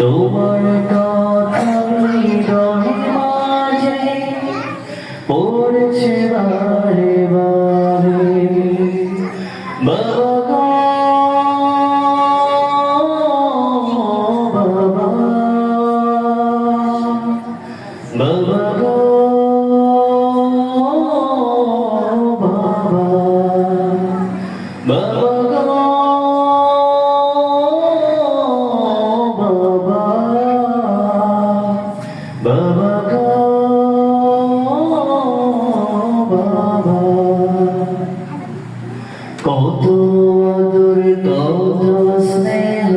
তোমার কথা মাঝে পড়ছে বারে বারে কত আদর কত স্নেহ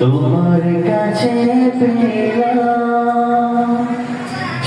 তোমার কাছে পেলাম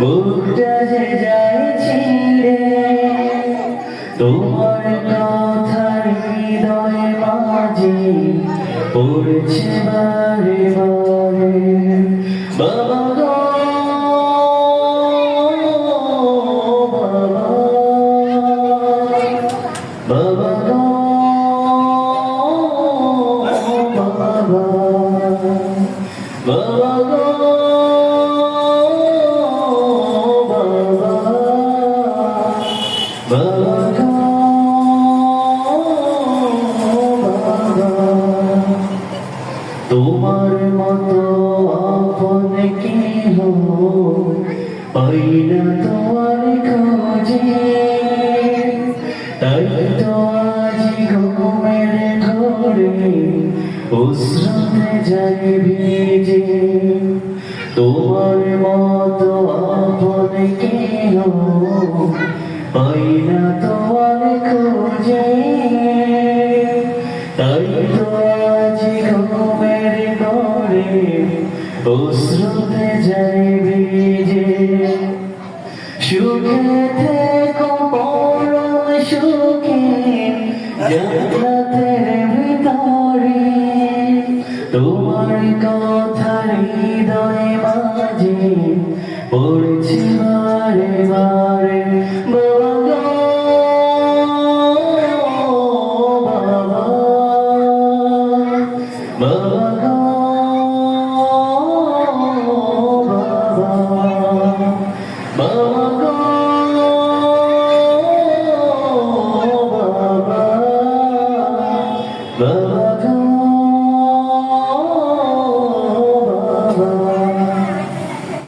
বুকটা যে যায় ছিঁড়ে তোমার কথা হৃদয় মাঝে পড়ছে বারে বারে। বাবা হো তোমার খোঁজে তাই তো আজ ঘুমের ঘরে অশ্রুতে যাই ভিজে তোমার মতো আপন কি হো পাই অশ্রুতে যাই ভিজে। সুখে থেকো, পরম সুখে জান্নাতের ভিতরে তোমার কথা হৃদয় মাঝে পড়ছে বারে বারে। বাবা। বাবা Baba, Baba, Baba.